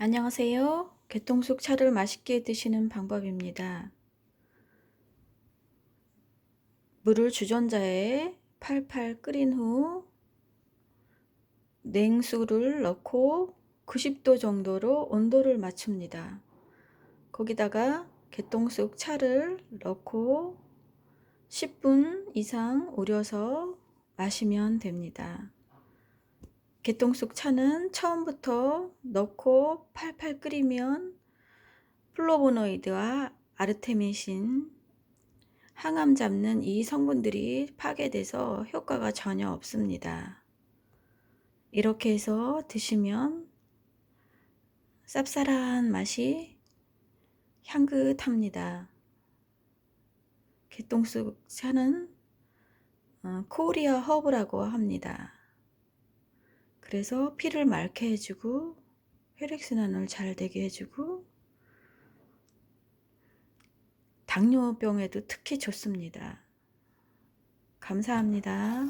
안녕하세요. 개통숙 차를 맛있게 드시는 방법입니다. 물을 주전자에 팔팔 끓인 후 냉수를 넣고 90도 정도로 온도를 맞춥니다. 거기다가 개통숙 차를 넣고 10분 이상 우려서 마시면 됩니다. 개똥쑥 차는 처음부터 넣고 팔팔 끓이면 플로보노이드와 아르테미신, 항암 잡는 이 성분들이 파괴돼서 효과가 전혀 없습니다. 이렇게 해서 드시면 쌉쌀한 맛이 향긋합니다. 개똥쑥 차는 어, 코리아 허브라고 합니다. 그래서 피를 맑게 해주고 혈액순환을 잘 되게 해주고 당뇨병에도 특히 좋습니다. 감사합니다.